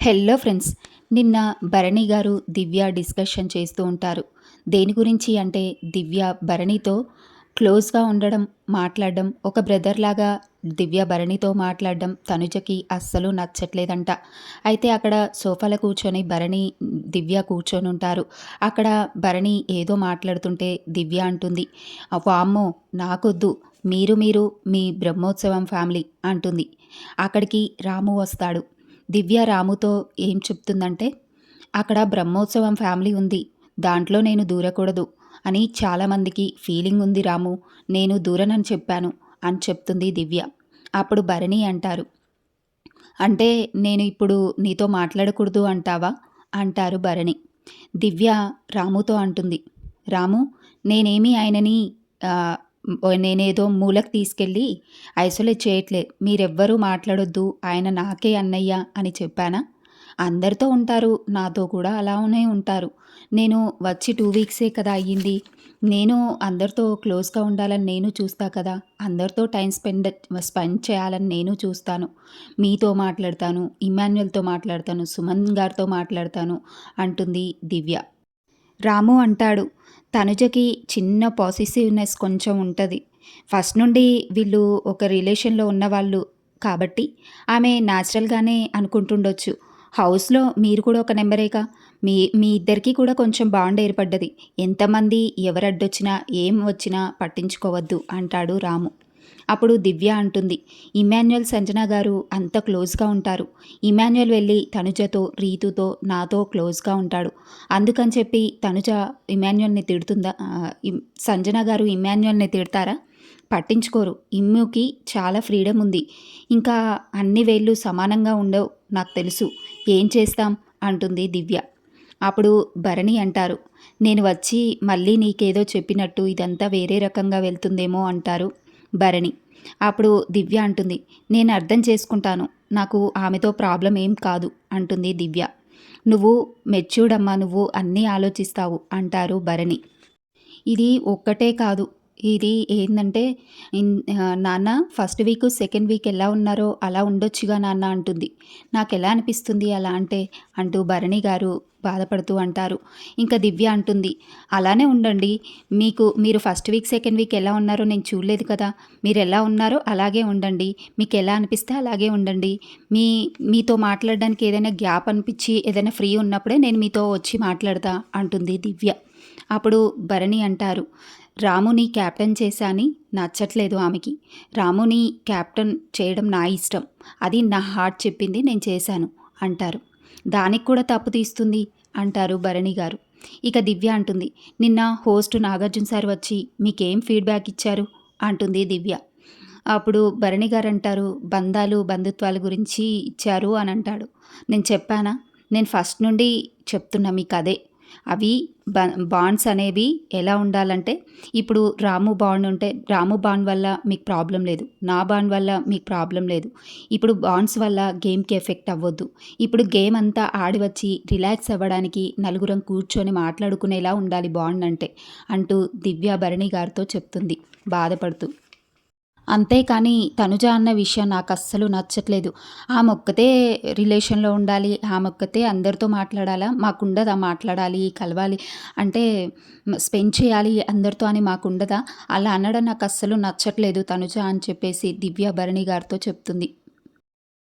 Hello friends నిన్న భరణి గారు దివ్య discussion చేస్తూ ఉంటారు. దేని గురించి అంటే దివ్య భరణితో క్లోజ్గా ఉండడం మాట్లాడడం ఒక బ్రదర్ లాగా దివ్య భరణితో మాట్లాడడం తనుజకి అస్సలు నచ్చట్లేదంట. అయితే అక్కడ సోఫాలో కూర్చొని భరణి దివ్య కూర్చొని ఉంటారు. అక్కడ భరణి ఏదో మాట్లాడుతుంటే దివ్య అంటుంది వామ్మో నాకొద్దు. మీరు మీరు మీ బ్రహ్మోత్సవం ఫ్యామిలీ అంటుంది. అక్కడికి రాము వస్తాడు. దివ్య రాముతో ఏం చెప్తుందంటే అక్కడ బ్రహ్మోత్సవం ఫ్యామిలీ ఉంది దాంట్లో నేను దూరకూడదు అని చాలామందికి ఫీలింగ్ ఉంది రాము నేను దూరనని చెప్పాను అని చెప్తుంది దివ్య. అప్పుడు భరణి అంటారు అంటే నేను ఇప్పుడు నీతో మాట్లాడకూడదు అంటావా? అంటారు భరణి. దివ్య రాముతో అంటుంది రాము నేనేమి ఆయనని నేనేదో మూలకు తీసుకెళ్ళి ఐసోలేట్ చేయట్లే. మీరెవ్వరూ మాట్లాడొద్దు. ఆయన నాకే అన్నయ్య అని చెప్పానా? అందరితో ఉంటారు. నాతో కూడా అలానే ఉంటారు. నేను వచ్చి టూ వీక్సే కదా అయ్యింది. నేను అందరితో క్లోజ్గా ఉండాలని నేను చూస్తా కదా. అందరితో టైం స్పెండ్ స్పెండ్ చేయాలని నేను చూస్తాను. మీతో మాట్లాడతాను. ఇమాన్యుయల్తో మాట్లాడతాను. సుమన్ గారితో మాట్లాడతాను అంటుంది దివ్య. రాము అంటాడు తనుజకి చిన్న పాసిసివ్నెస్ కొంచెం ఉంటుంది. ఫస్ట్ నుండి వీళ్ళు ఒక రిలేషన్లో ఉన్నవాళ్ళు కాబట్టి ఆమె న్యాచురల్గానే అనుకుంటుండొచ్చు. హౌస్లో మీరు కూడా ఒక నెంబరేగా? మీ మీ ఇద్దరికీ కూడా కొంచెం బాండ్ ఏర్పడ్డది. ఎంతమంది ఎవరడ్డొచ్చినా ఏం వచ్చినా పట్టించుకోవద్దు అంటాడు రాము. అప్పుడు దివ్య అంటుంది ఇమాన్యుయల్ సంజన గారు అంత క్లోజ్గా ఉంటారు. ఇమాన్యుయల్ వెళ్ళి తనుజతో రీతుతో నాతో క్లోజ్గా ఉంటాడు. అందుకని చెప్పి తనుజ ఇమాన్యుయల్ని తిడుతుందా? సంజన గారు ఇమాన్యుయల్ని తిడతారా? పట్టించుకోరు. ఇమ్ముకి చాలా ఫ్రీడమ్ ఉంది. ఇంకా అన్ని వేళ్ళు సమానంగా ఉండవు నాకు తెలుసు. ఏం చేస్తాం? అంటుంది దివ్య. అప్పుడు భరణి అంటారు నేను వచ్చి మళ్ళీ నీకేదో చెప్పినట్టు ఇదంతా వేరే రకంగా వెళ్తుందేమో అంటారు. భరణి. అప్పుడు దివ్య అంటుంది నేను అర్థం చేసుకుంటాను. నాకు ఆమెతో ప్రాబ్లం ఏం కాదు అంటుంది దివ్య. నువ్వు మెచ్యూర్డమ్మా నువ్వు అన్నీ ఆలోచిస్తావు అంటారు భరణి. ఇది ఒక్కటే కాదు ఇది ఏంటంటే నాన్న ఫస్ట్ వీక్ సెకండ్ వీక్ ఎలా ఉన్నారో అలా ఉండొచ్చుగా నాన్న అంటుంది. నాకు ఎలా అనిపిస్తుంది అలా అంటే అంటూ భరణి గారు బాధపడుతూ అంటారు. ఇంకా దివ్య అంటుంది అలానే ఉండండి మీకు మీరు ఫస్ట్ వీక్ సెకండ్ వీక్ ఎలా ఉన్నారో నేను చూడలేదు కదా మీరు ఎలా ఉన్నారో అలాగే ఉండండి మీకు ఎలా అనిపిస్తే అలాగే ఉండండి. మీ మీతో మాట్లాడడానికి ఏదైనా గ్యాప్ అనిపించి ఏదైనా ఫ్రీ ఉన్నప్పుడే నేను మీతో వచ్చి మాట్లాడతా అంటుంది దివ్య. అప్పుడు భరణి అంటారు రాముని క్యాప్టెన్ చేశాని నచ్చట్లేదు ఆమెకి. రాముని క్యాప్టెన్ చేయడం నా ఇష్టం. అది నా హార్ట్ చెప్పింది నేను చేశాను అంటారు. దానికి కూడా తప్పు తీస్తుంది అంటారు భరణి గారు. ఇక దివ్య అంటుంది నిన్న హోస్ట్ నాగార్జున సార్ వచ్చి మీకేం ఫీడ్బ్యాక్ ఇచ్చారు? అంటుంది దివ్య. అప్పుడు భరణి గారు అంటారు బంధాలు బంధుత్వాల గురించి ఇచ్చారు అని అంటాడు. నేను చెప్పానా? నేను ఫస్ట్ నుండి చెప్తున్నా మీకు అదే అవి బ బాండ్స్ అనేవి ఎలా ఉండాలంటే ఇప్పుడు రాము బాండ్ ఉంటే రాము బాండ్ వల్ల మీకు ప్రాబ్లం లేదు. నా బాండ్ వల్ల మీకు ప్రాబ్లం లేదు. ఇప్పుడు బాండ్స్ వల్ల గేమ్కి ఎఫెక్ట్ అవ్వద్దు. ఇప్పుడు గేమ్ అంతా ఆడి వచ్చి రిలాక్స్ అవ్వడానికి నలుగురం కూర్చొని మాట్లాడుకునేలా ఉండాలి బాండ్ అంటే అంటూ దివ్య భరణి గారితో చెప్తుంది. బాధపడుతూ అంతేకాని తనుజ అన్న విషయం నాకు అస్సలు నచ్చట్లేదు. ఆమె ఒక్కతే రిలేషన్లో ఉండాలి ఆమె ఒక్కతే అందరితో మాట్లాడాలా మాకుండదా మాట్లాడాలి కలవాలి అంటే స్పెండ్ చేయాలి అందరితో అని మాకుండదా? అలా అనడం నాకు అస్సలు నచ్చట్లేదు తనుజ అని చెప్పేసి దివ్య భరణి గారితో చెప్తుంది.